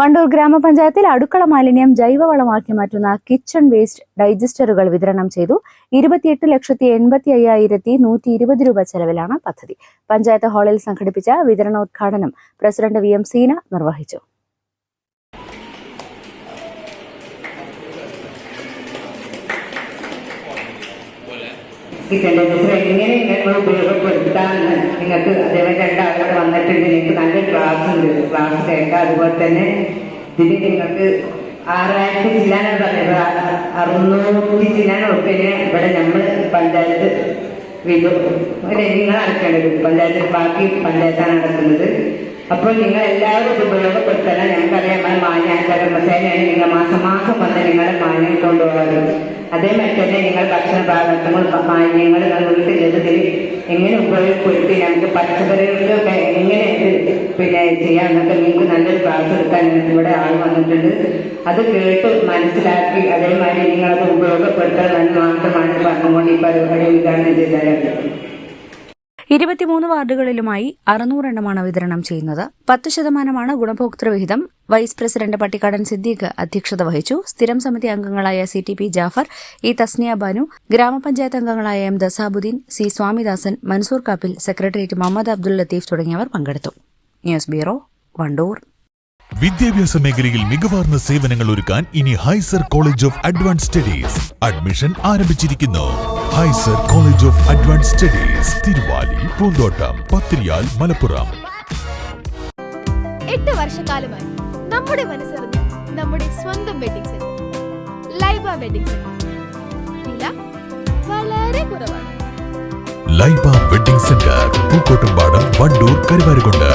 Wandoor ഗ്രാമപഞ്ചായത്തിൽ അടുക്കള മാലിന്യം ജൈവവളമാക്കി മാറ്റുന്ന കിച്ചൺ വേസ്റ്റ് ഡൈജസ്റ്ററുകൾ വിതരണം ചെയ്തു. ഇരുപത്തിയെട്ട് ലക്ഷത്തി എൺപത്തി അയ്യായിരത്തി നൂറ്റി ഇരുപത് രൂപ ചെലവിലാണ് പദ്ധതി. പഞ്ചായത്ത് ഹാളിൽ സംഘടിപ്പിച്ച വിതരണോദ്ഘാടനം പ്രസിഡന്റ് വി എം സീന നിർവഹിച്ചു. എങ്ങനെ നിങ്ങൾ ഉപയോഗപ്പെടുത്താൻ നിങ്ങൾക്ക് ക്ലാസ് ഉണ്ട് ക്ലാസ് കേൾക്കാം അതുപോലെ തന്നെ ഇതിന് നിങ്ങൾക്ക് ആറായിരത്തി ചില്ലാനാണ് പറഞ്ഞത്. അറുന്നൂറ്റി ചില്ലാൻ ഉറപ്പിന് ഇവിടെ നമ്മൾ പഞ്ചായത്ത് വിധു നിങ്ങൾ അടക്കേണ്ടത് പഞ്ചായത്തിൽ ബാക്കി പഞ്ചായത്താണ് നടക്കുന്നത് അപ്പോൾ നിങ്ങൾ എല്ലാവരും ഇത് ഉപയോഗപ്പെടുത്തണം. ഞങ്ങൾക്കറിയാം നമ്മൾ മാന്യാന്റെ കർമ്മസേനയാണ് നിങ്ങൾ മാസം മാസം വന്ന് നിങ്ങളുടെ മാന്യം കൊണ്ടുപോകാറുണ്ട് അതേമാതിരി തന്നെ നിങ്ങൾ ഭക്ഷണ ഭാഗത്തുകൾ മാന്യങ്ങൾ നിങ്ങൾ വീട്ടിലെടുത്തിൽ എങ്ങനെ ഉപയോഗപ്പെടുത്തി നമുക്ക് പച്ചക്കറികൾക്ക് എങ്ങനെ ഇത് പിന്നെ ചെയ്യാന്നൊക്കെ നിങ്ങൾക്ക് നല്ലൊരു ക്ലാസ് എടുക്കാൻ ഇവിടെ ആൾ വന്നിട്ടുണ്ട്. അത് കേട്ട് മനസ്സിലാക്കി അതേമാതിരി നിങ്ങളത് ഉപയോഗപ്പെടുത്തണമെന്ന് മാത്രമാണ് പറഞ്ഞുകൊണ്ട് ഈ പരിപാടി ഉദ്ഘാടനം ചെയ്തത്. ഇരുപത്തിമൂന്ന് വാർഡുകളിലുമായി അറുന്നൂറെണ്ണമാണ് വിതരണം ചെയ്യുന്നത്. പത്ത് ശതമാനമാണ് ഗുണഭോക്തൃവിഹിതം വൈസ് പ്രസിഡന്റ് പട്ടിക്കാടൻ സിദ്ദീഖ് അധ്യക്ഷത വഹിച്ചു. സ്ഥിരം സമിതി അംഗങ്ങളായ C T P Jafar E Tasniya Banu ഗ്രാമപഞ്ചായത്ത് അംഗങ്ങളായ M Dasabuddin C Swamidasan Mansoor Kappil secretariat Muhammad Abdul Latheef തുടങ്ങിയവർ പങ്കെടുത്തു. News bureau Wandoor. വിദ്യാഭ്യാസ മേഖലയിൽ മികവാർന്ന സേവനങ്ങൾ ഒരുക്കാൻ ഇനി Hyzer college of advance studies admission ആരംഭിച്ചിരിക്കുന്നു. Hyzer college of advance studies Thiruvali Poonthottam Pathriyal Malappuram. എട്ട് വർഷക്കാലമായി നമ്മുടെ മനസ്സറിഞ്ഞ് നമ്മുടെ സ്വന്തം wedding centre Laiba wedding centre വില വളരെ കുറവാണ്. Laiba wedding centre Pookkottumpadam Wandoor Karuvarakundu.